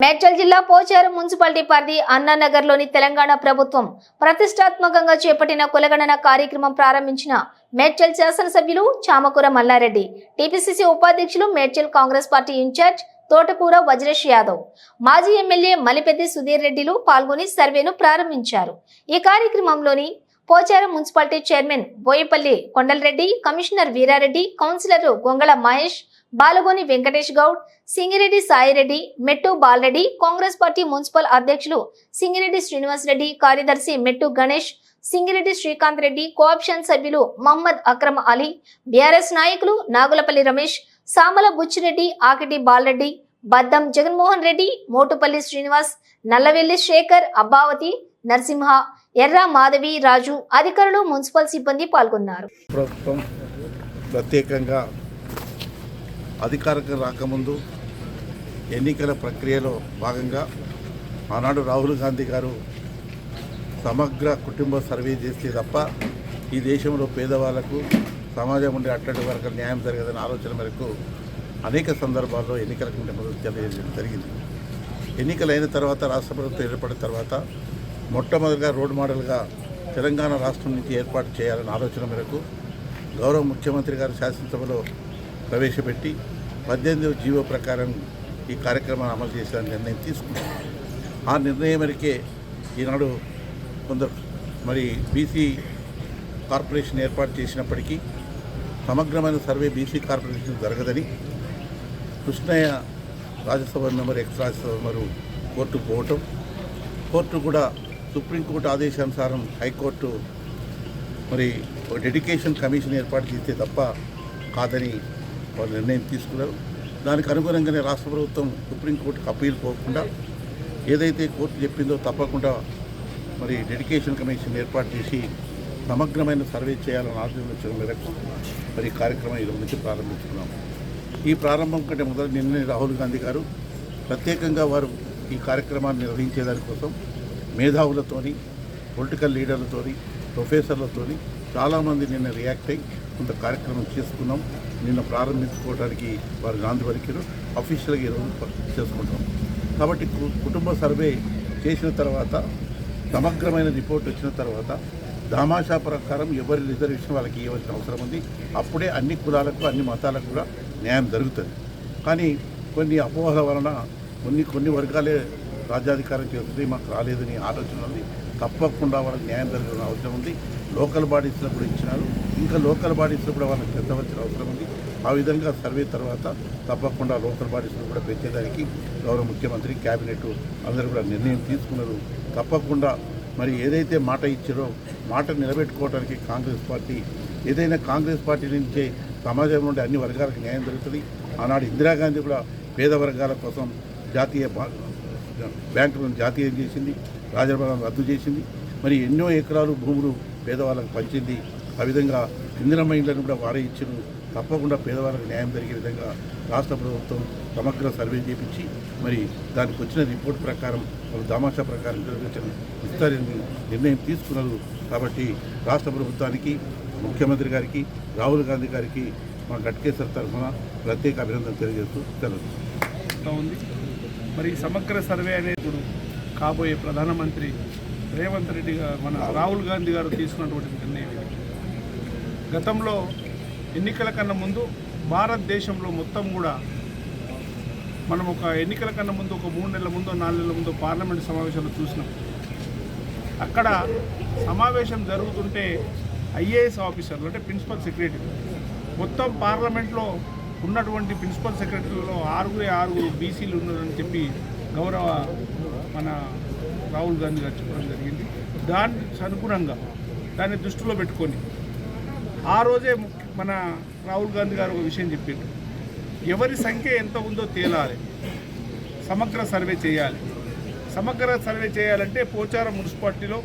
మేడ్చల్ జిల్లా పోచారం మున్సిపాలిటీ పరిధి అన్నానగర్లోని తెలంగాణ ప్రభుత్వం ప్రతిష్టాత్మకంగా చేపట్టిన కులగణన కార్యక్రమం ప్రారంభించిన మేడ్చల్ శాసనసభ్యులు చామకూర మల్లారెడ్డి టీపీసీసీ ఉపాధ్యక్షులు మేడ్చల్ కాంగ్రెస్ పార్టీ ఇన్ఛార్జ్ తోటకూర వజ్రేష్ యాదవ్ మాజీ ఎమ్మెల్యే మలిపెద్ది సుధీర్ రెడ్డిలు పాల్గొని సర్వేను ప్రారంభించారు. ఈ కార్యక్రమంలోని Pocharam municipality chairman Boyapalli Kondalareddy commissioner Veerareddy councillor Gongala Mahesh Balagoni Venkatesh Goud Singireddy Saireddy Mettu Balareddy Congress party municipal అధ్యక్షులు సింగిరెడ్డి శ్రీనివాస్ రెడ్డి కార్యదర్శి మెట్టు గణేష్ సింగిరెడ్డి శ్రీకాంత్ రెడ్డి కోఆప్షన్ సభ్యులు మహమ్మద్ అక్రమ్ అలీ బీఆర్ఎస్ నాయకులు నాగులపల్లి రమేష్ సామల బుచ్చిరెడ్డి ఆకిటి బాలరెడ్డి బద్దం జగన్మోహన్ రెడ్డి మోటుపల్లి శ్రీనివాస్ నల్లవెల్లి శేఖర్ అబ్బావతి నరసింహ ఎర్ర మాధవి రాజు అధికారులు మున్సిపల్ సిబ్బంది పాల్గొన్నారు. ప్రభుత్వం ప్రత్యేకంగా అధికారికి రాకముందు ఎన్నికల ప్రక్రియలో భాగంగా ఆనాడు రాహుల్ గాంధీ గారు సమగ్ర కుటుంబ సర్వే చేస్తే తప్ప ఈ దేశంలో పేదవాళ్ళకు సమాజం ఉండే అట్లాంటి వరకు న్యాయం జరగదనే ఆలోచన మేరకు అనేక సందర్భాల్లో ఎన్నికల కంటే మొదలు తెలియజేయడం జరిగింది. ఎన్నికలైన తర్వాత రాష్ట్ర ప్రభుత్వం ఏర్పడిన తర్వాత మొట్టమొదటిగా రోడ్ మోడల్గా తెలంగాణ రాష్ట్రం నుంచి ఏర్పాటు చేయాలనే ఆలోచన మేరకు గౌరవ ముఖ్యమంత్రి గారు శాసనసభలో ప్రవేశపెట్టి పద్దెనిమిదవ జీవో ప్రకారం ఈ కార్యక్రమాన్ని అమలు చేసేదని నిర్ణయం తీసుకున్నాం. ఆ నిర్ణయం మేరకే ఈనాడు కొందరు మరి బీసీ కార్పొరేషన్ ఏర్పాటు చేసినప్పటికీ సమగ్రమైన సర్వే బీసీ కార్పొరేషన్ జరగదని Krishnaiah Rajya Sabha member ex Rajya Sabha member court పోవటం కోర్టు కూడా సుప్రీంకోర్టు ఆదేశానుసారం హైకోర్టు మరి డెడికేషన్ కమిషన్ ఏర్పాటు చేస్తే తప్ప కాదని వాళ్ళు నిర్ణయం తీసుకున్నారు. దానికి అనుగుణంగానే రాష్ట్ర ప్రభుత్వం సుప్రీంకోర్టుకు అప్పీల్ పోకుండా ఏదైతే కోర్టు చెప్పిందో తప్పకుండా మరి డెడికేషన్ కమిషన్ ఏర్పాటు చేసి సమగ్రమైన సర్వే చేయాలని ఆలోచించిన మేరకు మరి కార్యక్రమం ఈరోజు నుంచి ప్రారంభించుకున్నాము ఈ ప్రారంభం కంటే మొదలు నిన్నే రాహుల్ గాంధీ గారు ప్రత్యేకంగా వారు ఈ కార్యక్రమాన్ని నిర్వహించేదానికోసం మేధావులతోని పొలిటికల్ లీడర్లతోని ప్రొఫెసర్లతోని చాలామంది నిన్న రియాక్ట్ అయ్యి కొంత కార్యక్రమం చేసుకున్నాం. నిన్న ప్రారంభించుకోవడానికి వారు గాంధీ వరకు అఫీషియల్గా ఈరోజు చేసుకుంటాం కాబట్టి కు- కుటుంబ సర్వే చేసిన తర్వాత సమగ్రమైన రిపోర్ట్ వచ్చిన తర్వాత దామాషా ప్రకారం ఎవరి రిజర్వేషన్ వాళ్ళకి ఇవ్వాల్సిన అవసరం ఉంది. అప్పుడే అన్ని కులాలకు అన్ని మతాలకు కూడా న్యాయం జరుగుతుంది. కానీ కొన్ని అపోహల వలన కొన్ని కొన్ని వర్గాలే రాజ్యాధికారం చేస్తుంది. మాకు రాలేదని ఆలోచన ఉంది. తప్పకుండా వాళ్ళకి న్యాయం జరగాల్సిన అవసరం ఉంది. లోకల్ బాడీస్లో కూడా ఇచ్చినారు. ఇంకా లోకల్ బాడీస్లో కూడా వాళ్ళకి పెంచవలసిన అవసరం ఉంది. ఆ విధంగా సర్వే తర్వాత తప్పకుండా లోకల్ బాడీస్ను కూడా పెంచేదానికి గౌరవ ముఖ్యమంత్రి క్యాబినెట్ అందరూ కూడా నిర్ణయం తీసుకున్నారు. తప్పకుండా మరి ఏదైతే మాట ఇచ్చారో మాట నిలబెట్టుకోవడానికి కాంగ్రెస్ పార్టీ ఏదైనా కాంగ్రెస్ పార్టీ నుంచే సమాజంలో ఉండే అన్ని వర్గాలకు న్యాయం జరుగుతుంది. ఆనాడు ఇందిరాగాంధీ కూడా పేద వర్గాల కోసం జాతీయ బ్యాంకులను జాతీయం చేసింది రాజభవనం రద్దు చేసింది. మరి ఎన్నో ఎకరాలు భూములు పేదవాళ్ళకు పంచింది. ఆ విధంగా ఇందిరమ్మ ఇండ్లను కూడా వారే ఇచ్చిన తప్పకుండా పేదవాళ్ళకు న్యాయం జరిగే విధంగా రాష్ట్ర ప్రభుత్వం సమగ్ర సర్వే చేపించి మరి దానికి వచ్చిన రిపోర్ట్ ప్రకారం దామాషా ప్రకారం రిజర్వేషన్ ఇస్తారని నిర్ణయం తీసుకున్నారు. కాబట్టి రాష్ట్ర ప్రభుత్వానికి ముఖ్యమంత్రి గారికి రాహుల్ గాంధీ గారికి మా గట్కేశ్వర్ తరఫున ప్రత్యేక అభినందన తెలియజేస్తూ తెలుసు ఉంది? మరి సమగ్ర సర్వే అనేది కాబోయే ప్రధానమంత్రి రేవంత్ రెడ్డి గారు మన రాహుల్ గాంధీ గారు తీసుకున్నటువంటి నిర్ణయం గతంలో ఎన్నికల కన్నా ముందు భారతదేశంలో మొత్తం కూడా మనం ఒక ఎన్నికల కన్నా ముందు ఒక మూడు నెలల ముందు నాలుగు నెలల ముందు పార్లమెంట్ సమావేశాలు చూసినాం. అక్కడ సమావేశం జరుగుతుంటే ఐఏఎస్ ఆఫీసర్లు అంటే ప్రిన్సిపల్ సెక్రటరీ మొత్తం పార్లమెంట్లో ఉన్నటువంటి ప్రిన్సిపల్ సెక్రటరీలో ఆరుగురే ఆరుగురు బీసీలు ఉన్నారని చెప్పి గౌరవ మన రాహుల్ గాంధీ గారు చెప్పడం జరిగింది. దాని అనుగుణంగా దాన్ని దృష్టిలో పెట్టుకొని ఆ రోజే ముఖ్య- మన రాహుల్ గాంధీ గారు ఒక విషయం చెప్పిండు ఎవరి సంఖ్య ఎంత ఉందో తేలాలి. సమగ్ర సర్వే చేయాలి. సమగ్ర సర్వే చేయాలంటే పోచారం మున్సిపాలిటీలో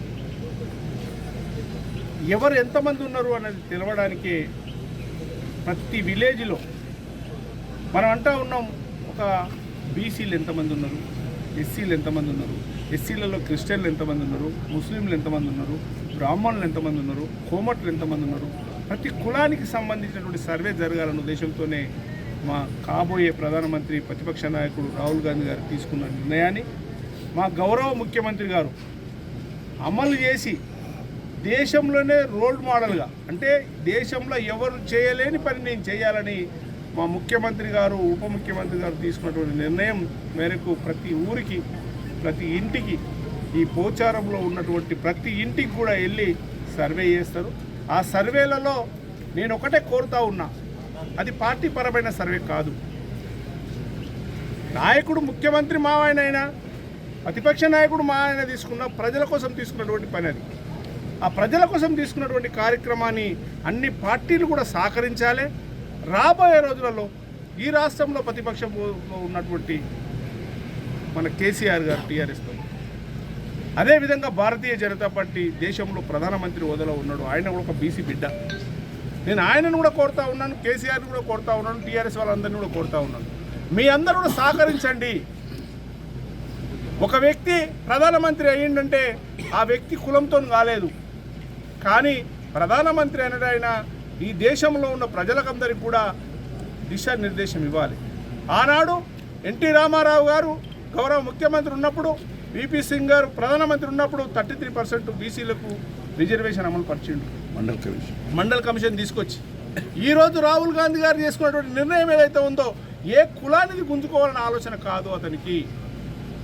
ఎవరు ఎంతమంది ఉన్నారు అనేది తెలవడానికి ప్రతి విలేజ్లో మనం అంటా ఉన్నాం ఒక బీసీలు ఎంతమంది ఉన్నారు ఎస్సీలు ఎంతమంది ఉన్నారు ఎస్సీలలో క్రిస్టియన్లు ఎంతమంది ఉన్నారు ముస్లింలు ఎంతమంది ఉన్నారు బ్రాహ్మణులు ఎంతమంది ఉన్నారు కోమట్లు ఎంతమంది ఉన్నారు ప్రతి కులానికి సంబంధించినటువంటి సర్వే జరగాలన్న ఉద్దేశంతోనే మా కాబోయే ప్రధానమంత్రి ప్రతిపక్ష నాయకుడు రాహుల్ గాంధీ గారు తీసుకున్న నిర్ణయాన్ని మా గౌరవ ముఖ్యమంత్రి గారు అమలు చేసి దేశంలోనే రోల్ మోడల్గా అంటే దేశంలో ఎవరు చేయలేని పని నేను చేయాలని మా ముఖ్యమంత్రి గారు ఉప ముఖ్యమంత్రి గారు తీసుకున్నటువంటి నిర్ణయం మేరకు ప్రతి ఊరికి ప్రతి ఇంటికి ఈ పోచారంలో ఉన్నటువంటి ప్రతి ఇంటికి కూడా వెళ్ళి సర్వే చేస్తారు. ఆ సర్వేలలో నేను ఒకటే కోరుతా ఉన్నా అది పార్టీ పరమైన సర్వే కాదు. నాయకుడు ముఖ్యమంత్రి మా ఆయన అయినా ప్రతిపక్ష నాయకుడు మా ఆయన తీసుకున్న ప్రజల కోసం తీసుకున్నటువంటి పని అది. ఆ ప్రజల కోసం తీసుకున్నటువంటి కార్యక్రమాన్ని అన్ని పార్టీలు కూడా సహకరించాలి. రాబోయే రోజులలో ఈ రాష్ట్రంలో ప్రతిపక్షంలో ఉన్నటువంటి మన కేసీఆర్ గారు టీఆర్ఎస్తో. అదేవిధంగా భారతీయ జనతా పార్టీ దేశంలో ప్రధానమంత్రి హోదాలో ఉన్నాడు. ఆయన కూడా ఒక బీసీ బిడ్డ. నేను ఆయనను కూడా కోరుతా ఉన్నాను కేసీఆర్ని కూడా కోరుతా ఉన్నాను టీఆర్ఎస్ వాళ్ళందరినీ కూడా కోరుతా ఉన్నాను. మీ అందరూ కూడా సహకరించండి. ఒక వ్యక్తి ప్రధానమంత్రి అయ్యిందంటే ఆ వ్యక్తి కులంతో కాలేదు. కానీ ప్రధానమంత్రి అనేది ఈ దేశంలో ఉన్న ప్రజలకందరికీ కూడా దిశానిర్దేశం ఇవ్వాలి. ఆనాడు ఎన్టీ రామారావు గారు గౌరవ ముఖ్యమంత్రి ఉన్నప్పుడు విపి సింగ్ గారు ప్రధానమంత్రి ఉన్నప్పుడు థర్టీ త్రీ పర్సెంట్ బీసీలకు రిజర్వేషన్ అమలు పరిచిండు. మండల్ కమిషన్. మండల్ కమిషన్ తీసుకొచ్చి ఈరోజు రాహుల్ గాంధీ గారు చేసుకున్నటువంటి నిర్ణయం ఏదైతే ఉందో ఏ కులానికి గుంజుకోవాలన్న ఆలోచన కాదు అతనికి.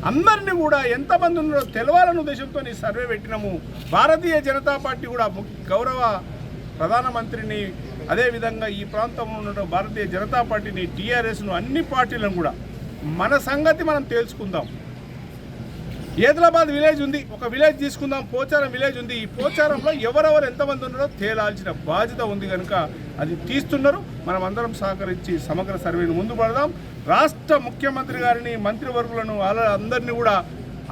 అందరినీ కూడా ఎంతమంది ఉన్నారో తెలవాలన్న ఉద్దేశంతో ఈ సర్వే పెట్టినాము. భారతీయ జనతా పార్టీ కూడా గౌరవ ప్రధానమంత్రిని అదేవిధంగా ఈ ప్రాంతంలో ఉన్న భారతీయ జనతా పార్టీని టీఆర్ఎస్ను అన్ని పార్టీలను కూడా మన సంగతి మనం తేల్చుకుందాం. ఏదలాబాద్ విలేజ్ ఉంది ఒక విలేజ్ తీసుకుందాం పోచారం విలేజ్ ఉంది. ఈ పోచారంలో ఎవరెవరు ఎంతమంది ఉన్నారో తేలాల్సిన బాధ్యత ఉంది కనుక అది తీస్తున్నారు. మనం అందరం సహకరించి సమగ్ర సర్వేను ముందు పడదాం. రాష్ట్ర ముఖ్యమంత్రి గారిని మంత్రివర్గులను వాళ్ళ అందరినీ కూడా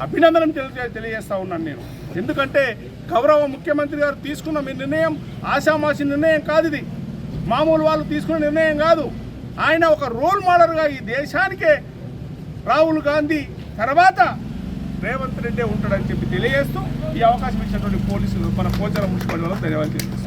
అభినందన తెలియ తెలియజేస్తా ఉన్నాను నేను. ఎందుకంటే గౌరవ ముఖ్యమంత్రి గారు తీసుకున్న మీ నిర్ణయం ఆశామాసి నిర్ణయం కాదు ఇది. మామూలు వాళ్ళు తీసుకున్న నిర్ణయం కాదు. ఆయన ఒక రోల్ మోడల్గా ఈ దేశానికే రాహుల్ గాంధీ తర్వాత రేవంత్ రెడ్డి ఉంటాడని చెప్పి తెలియజేస్తూ ఈ అవకాశం ఇచ్చినటువంటి పోలీసులు మన పోచారం మున్సిపాలిటీలో ధన్యవాదాలు తెలియజేస్తాం